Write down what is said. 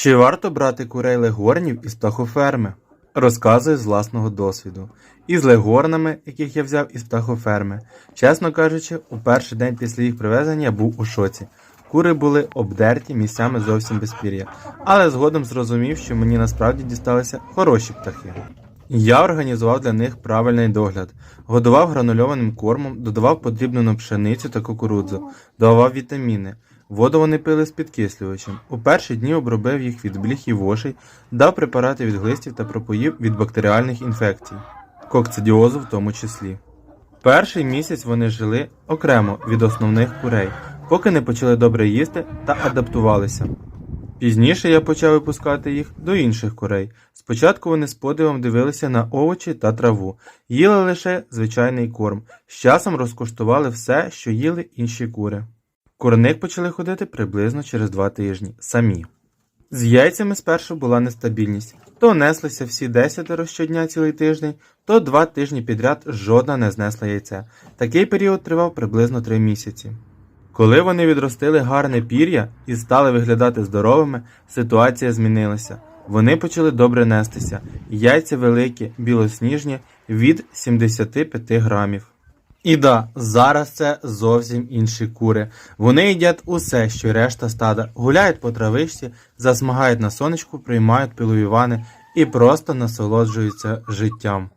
Чи варто брати курей легорнів із птахоферми? Розказую з власного досвіду. Із легорнами, яких я взяв із птахоферми. Чесно кажучи, у перший день після їх привезення я був у шоці. Кури були обдерті місцями зовсім без пір'я, але згодом зрозумів, що мені насправді дісталися хороші птахи. Я організував для них правильний догляд, годував гранульованим кормом, додавав подрібнену пшеницю та кукурудзу, давав вітаміни. Воду вони пили з підкислювачем. У перші дні обробив їх від бліх і вошей, дав препарати від глистів та пропоїв від бактеріальних інфекцій, кокцидіозу в тому числі. Перший місяць вони жили окремо від основних курей, поки не почали добре їсти та адаптувалися. Пізніше я почав випускати їх до інших курей. Спочатку вони з подивом дивилися на овочі та траву, їли лише звичайний корм, з часом розкуштували все, що їли інші кури. Курник почали ходити приблизно через два тижні самі. З яйцями спершу була нестабільність. То неслися всі десятеро щодня цілий тиждень, то два тижні підряд жодна не знесла яйця. Такий період тривав приблизно три місяці. Коли вони відростили гарне пір'я і стали виглядати здоровими, ситуація змінилася. Вони почали добре нестися, яйця великі, білосніжні, від 75 грамів. І да, зараз це зовсім інші кури. Вони їдять усе, що решта стада, гуляють по травичці, засмагають на сонечку, приймають пилові вани і просто насолоджуються життям.